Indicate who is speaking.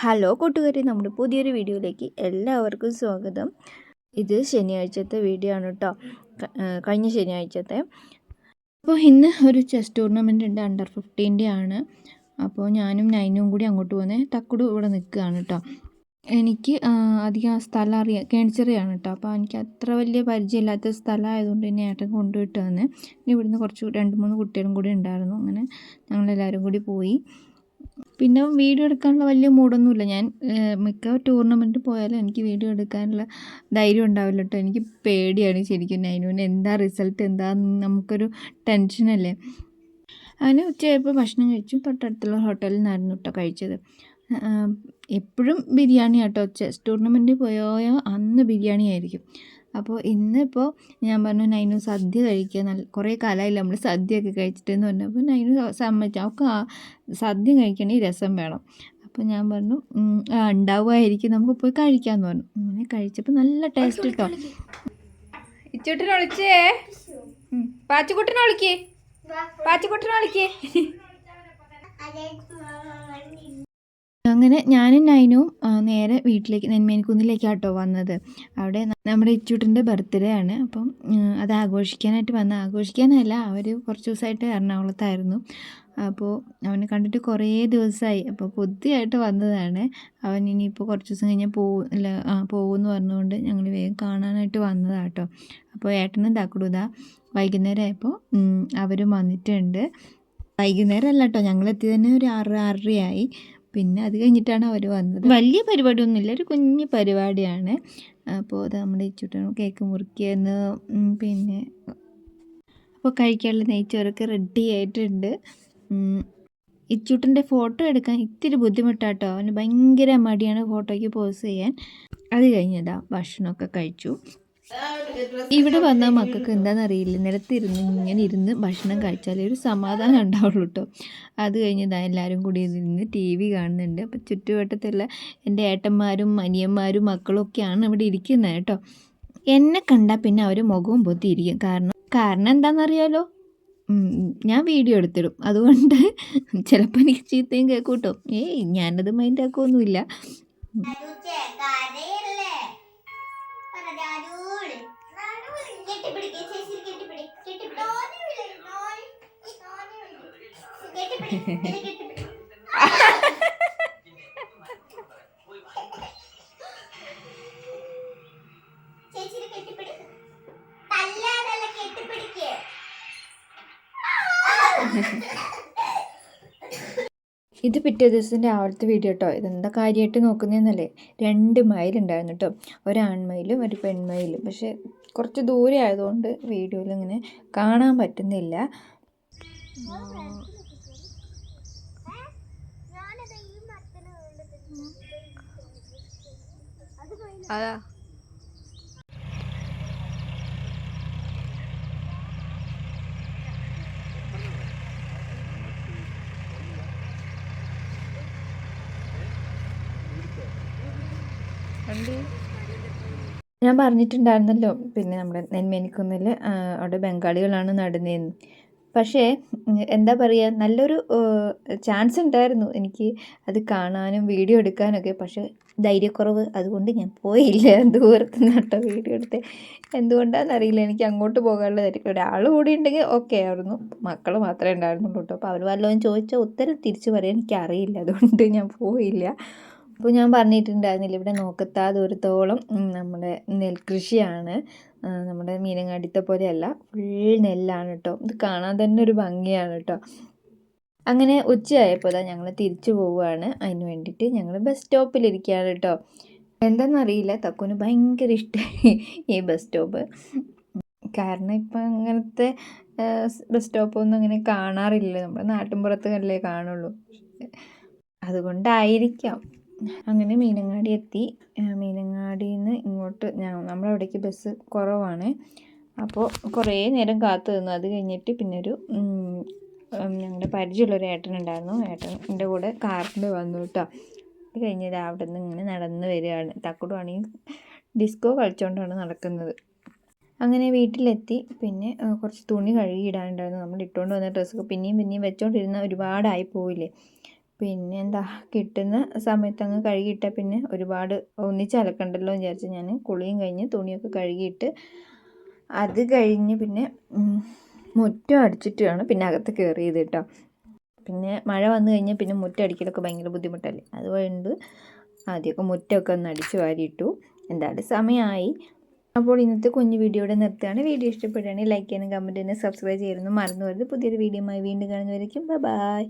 Speaker 1: Hello കൂട്ടുകാരി നമ്മുടെ പുതിയൊരു വീഡിയോയിലേക്ക് എല്ലാവർക്കും സ്വാഗതം. ഇത് ശനിയാഴ്ചത്തെ വീഡിയോ ആണ് കേട്ടോ കഴിഞ്ഞ ശനിയാഴ്ചത്തെ. അപ്പോൾ ഇന്ന് ഒരു ചെസ് ടൂർണമെന്റ് ഉണ്ട് അണ്ടർ ഫിഫ്റ്റീന്റെ ആണ്. അപ്പോൾ ഞാനും നൈനും കൂടി അങ്ങോട്ട് പോകുന്നത് തക്കുടു ഇവിടെ നിൽക്കുകയാണ് കേട്ടോ എനിക്ക് അധികം സ്ഥലം അറിയാം കേണിച്ചെറിയാണ് കേട്ടോ അപ്പോൾ എനിക്ക് അത്ര വലിയ പരിചയമില്ലാത്ത സ്ഥലമായതുകൊണ്ട് തന്നെ ഏട്ടൻ കൊണ്ടുപോയിട്ട് വന്ന് ഇവിടുന്ന് കുറച്ച് രണ്ട് മൂന്ന് കുട്ടികളും കൂടി ഉണ്ടായിരുന്നു. അങ്ങനെ ഞങ്ങളെല്ലാവരും കൂടി പോയി. പിന്നെ വീഡിയോ എടുക്കാനുള്ള വലിയ മൂഡൊന്നുമില്ല ഞാൻ മിക്ക ടൂർണമെന്റ് പോയാലും എനിക്ക് വീഡിയോ എടുക്കാനുള്ള ധൈര്യം ഉണ്ടാവില്ല കേട്ടോ. എനിക്ക് പേടിയാണ് ശരിക്കും നൈനുവിന്. എന്താ റിസൾട്ട് എന്താ നമുക്കൊരു ടെൻഷനല്ലേ അങ്ങനെ ഉച്ചയായപ്പോൾ ഭക്ഷണം കഴിച്ചു. തൊട്ടടുത്തുള്ള ഹോട്ടലിൽ നിന്നായിരുന്നു കേട്ടോ കഴിച്ചത്. എപ്പോഴും ബിരിയാണി കേട്ടോ ചെസ് ടൂർണമെന്റ് പോയോ അന്ന് ബിരിയാണി ആയിരിക്കും അപ്പോൾ ഇന്നിപ്പോൾ ഞാൻ പറഞ്ഞു നൈനു സദ്യ കഴിക്കുക നല്ല കുറേ കാലമായില്ല നമ്മൾ സദ്യയൊക്കെ കഴിച്ചിട്ടെന്ന് പറഞ്ഞപ്പോൾ നൈനു സമ്മതിച്ചു. അവൾക്ക് ആ സദ്യ കഴിക്കണമെങ്കിൽ രസം വേണം. അപ്പോൾ ഞാൻ പറഞ്ഞു "ഉം, ഉണ്ടാവുമായിരിക്കും നമുക്ക് പോയി കഴിക്കാമെന്ന് പറഞ്ഞു. അങ്ങനെ കഴിച്ചപ്പോൾ നല്ല ടേസ്റ്റ് കിട്ടും ഇച്ചോട്ടിനെ വിളിച്ചേ പാച്ചുക്കുട്ടിനെ വിളിക്കേ പാച്ചുക്കുട്ടിനെ വിളിക്കേ അങ്ങനെ ഞാനും നൈനും നേരെ വീട്ടിലേക്ക് നെന്മേനിക്കുന്നിലേക്കാട്ടോ വന്നത്. അവിടെ നമ്മുടെ ഇച്ചൂട്ടിന്റെ ബർത്ത്ഡേ ആണ്. അപ്പം അത് ആഘോഷിക്കാനായിട്ട് വന്ന. ആഘോഷിക്കാനല്ല അവർ കുറച്ച് ദിവസമായിട്ട് എറണാകുളത്തായിരുന്നു. അപ്പോൾ അവനെ കണ്ടിട്ട് കുറേ ദിവസമായി. അപ്പോൾ പൊതിയായിട്ട് വന്നതാണ്. അവൻ ഇനിയിപ്പോൾ കുറച്ച് ദിവസം കഴിഞ്ഞാൽ പോകും അല്ല പോകുമെന്ന് പറഞ്ഞുകൊണ്ട് ഞങ്ങൾ വേഗം കാണാനായിട്ട് വന്നതാട്ടോ. അപ്പോൾ ഏട്ടനും തക്കുടുതാ വൈകുന്നേരം ആയപ്പോൾ അവരും വന്നിട്ടുണ്ട്. വൈകുന്നേരം അല്ല കേട്ടോ ഞങ്ങൾ എത്തി തന്നെ ഒരു ആറ് ആറരയായി. പിന്നെ അത് കഴിഞ്ഞിട്ടാണ് അവർ വന്നത്. വലിയ പരിപാടിയൊന്നുമില്ല ഒരു കുഞ്ഞ് പരിപാടിയാണ്. അപ്പോൾ അത് നമ്മുടെ ഇച്ചുട്ടൻ കേക്ക് മുറിക്കുന്നു പിന്നെ അപ്പോൾ കഴിക്കാനുള്ള നെയ്ച്ചോറൊക്കെ റെഡി ആയിട്ടുണ്ട്. ഇച്ചൂട്ടന്റെ ഫോട്ടോ എടുക്കാൻ ഇത്തിരി ബുദ്ധിമുട്ടാട്ടോ. അവന് ഭയങ്കര മടിയാണ് ഫോട്ടോയ്ക്ക് പോസ് ചെയ്യാൻ. അത് കഴിഞ്ഞതാ ഭക്ഷണമൊക്കെ കഴിച്ചു. ഇവിടെ വന്ന മക്കൾക്ക് എന്താണെന്നറിയില്ല നിലത്തിരുന്ന് ഇങ്ങനെ ഇരുന്ന് ഭക്ഷണം കഴിച്ചാലേ ഒരു സമാധാനം ഉണ്ടാവുള്ളൂ കേട്ടോ അത് കഴിഞ്ഞതാ എല്ലാവരും കൂടി ഇരുന്ന് ടി വി കാണുന്നുണ്ട്. അപ്പം ചുറ്റുവട്ടത്തുള്ള എന്റെ ഏട്ടന്മാരും അനിയന്മാരും മക്കളും ഒക്കെയാണ് ഇവിടെ ഇരിക്കുന്നത് കേട്ടോ. എന്നെ കണ്ടാൽ പിന്നെ അവർ മുഖവും പൊത്തിയിരിക്കും. കാരണം കാരണം എന്താണെന്നറിയാലോ ഞാൻ വീഡിയോ എടുത്തിടും. അതുകൊണ്ട് ചിലപ്പോൾ എനിക്ക് ചീത്തയും കേൾക്കും കേട്ടോ ഏയ് ഞാനത് മൈൻഡ് ഇത് പിറ്റേ ദിവസം രാവിലത്തെ വീഡിയോ കേട്ടോ ഇതെന്താ കാര്യമായിട്ട് നോക്കുന്നതെന്നല്ലേ രണ്ട് മയിലുണ്ടായിരുന്നു കേട്ടോ ഒരാൺമയിലും ഒരു പെൺമയിലും. പക്ഷേ കുറച്ച് ദൂരെ ആയതുകൊണ്ട് വീഡിയോയിൽ ഇങ്ങനെ കാണാൻ പറ്റുന്നില്ല.
Speaker 2: അത്.
Speaker 1: അതാ ഞാൻ പറഞ്ഞിട്ടുണ്ടായിരുന്നല്ലോ പിന്നെ നമ്മുടെ നെന്മേനിക്കുന്നിൽ അവിടെ ബംഗാളികളാണ് നടുന്നതെന്ന് പക്ഷേ എന്താ പറയുക നല്ലൊരു ചാൻസ് ഉണ്ടായിരുന്നു എനിക്ക് അത് കാണാനും വീഡിയോ എടുക്കാനൊക്കെ. പക്ഷേ ധൈര്യക്കുറവ് അതുകൊണ്ട് ഞാൻ പോയില്ല. ദൂരത്ത് നട്ടോ വീഡിയോ എടുത്ത്. എന്തുകൊണ്ടാണെന്നറിയില്ല എനിക്ക് അങ്ങോട്ട് പോകാനുള്ള ധൈര്യം. ഒരാൾ കൂടി ഉണ്ടെങ്കിൽ ഓക്കെ ആയിരുന്നു. മക്കൾ മാത്രമേ ഉണ്ടായിരുന്നുള്ളൂ കേട്ടോ. അപ്പോൾ അവർ വല്ലതും ചോദിച്ചാൽ ഉത്തരം തിരിച്ചു പറയാൻ എനിക്കറിയില്ല. അതുകൊണ്ട് ഞാൻ പോയില്ല. അപ്പോൾ ഞാൻ പറഞ്ഞിട്ടുണ്ടായിരുന്നില്ല ഇവിടെ നോക്കത്താ ദൂരത്തോളം നമ്മുടെ നെൽകൃഷിയാണ്. നമ്മുടെ മീനങ്ങാടിത്തെ പോലെയല്ല ഫുൾ നെല്ലാണ് കേട്ടോ ഇത് കാണാൻ തന്നെ ഒരു ഭംഗിയാണ് കേട്ടോ അങ്ങനെ ഉച്ചയായപ്പോൾ തന്നെ ഞങ്ങൾ തിരിച്ചു പോവുകയാണ്. അതിന് വേണ്ടിയിട്ട് ഞങ്ങൾ ബസ് സ്റ്റോപ്പിലിരിക്കുകയാണ് കേട്ടോ എന്താണെന്നറിയില്ല തക്കുന് ഭയങ്കര ഇഷ്ടമായി ഈ ബസ് സ്റ്റോപ്പ് കാരണം ഇപ്പം അങ്ങനത്തെ ബസ് സ്റ്റോപ്പൊന്നും അങ്ങനെ കാണാറില്ല നമ്മുടെ നാട്ടിൻപുറത്തല്ലേ കാണുള്ളൂ. അതുകൊണ്ടായിരിക്കാം. അങ്ങനെ മീനങ്ങാടി എത്തി. മീനങ്ങാടിയിൽ നിന്ന് ഇങ്ങോട്ട് ഞാൻ നമ്മുടെ അവിടേക്ക് ബസ് കുറവാണ്. അപ്പോൾ കുറേ നേരം കാത്തു നിന്നു. അത് കഴിഞ്ഞിട്ട് പിന്നെ ഒരു ഞങ്ങളുടെ പരിചയമുള്ളൊരു ഏട്ടനുണ്ടായിരുന്നു. ഏട്ടന്റെ കൂടെ കാറിൽ വന്നു കേട്ടോ അത് കഴിഞ്ഞ് അവിടെ നിന്ന് ഇങ്ങനെ നടന്ന് വരികയാണ്. തക്കുടുവാണെങ്കിൽ ഡിസ്കോ കളിച്ചുകൊണ്ടാണ് നടക്കുന്നത്. അങ്ങനെ വീട്ടിലെത്തി. പിന്നെ കുറച്ച് തുണി കഴുകി ഇടാനുണ്ടായിരുന്നു നമ്മൾ ഇട്ടുകൊണ്ട് വന്ന ഡ്രസ്സൊക്കെ പിന്നെയും പിന്നെയും വെച്ചോണ്ടിരുന്ന ഒരുപാടായി പോയില്ലേ. പിന്നെ എന്താ കിട്ടുന്ന സമയത്ത് അങ്ങ് കഴുകിയിട്ടാൽ പിന്നെ ഒരുപാട് ഒന്നിച്ച് അലക്കണ്ടല്ലോ എന്ന് വിചാരിച്ച് ഞാൻ കുളിയും കഴിഞ്ഞ് തുണിയൊക്കെ കഴുകിയിട്ട് അത് കഴിഞ്ഞ് പിന്നെ മുറ്റം അടിച്ചിട്ടാണ് പിന്നെ അകത്ത് കയറിയത് കേട്ടോ. പിന്നെ മഴ വന്നു കഴിഞ്ഞാൽ പിന്നെ മുറ്റം അടിക്കലൊക്കെ ഭയങ്കര ബുദ്ധിമുട്ടല്ലേ? അതുകൊണ്ട് ആദ്യമൊക്കെ മുറ്റമൊക്കെ ഒന്ന് അടിച്ച് വാരിയിട്ടു. എന്തായാലും സമയമായി അപ്പോൾ ഇന്നത്തെ കുഞ്ഞു വീഡിയോയുടെ നിർത്തുകയാണ്. വീഡിയോ ഇഷ്ടപ്പെടുകയാണെങ്കിൽ ലൈക്ക് ചെയ്യാനും കമന്റ് ചെയ്യാനും സബ്സ്ക്രൈബ് ചെയ്യാനൊന്നും മറന്നു വരുത് പുതിയൊരു വീഡിയോ ആയി വീണ്ടും കാണുന്നവരേക്കും ബൈ.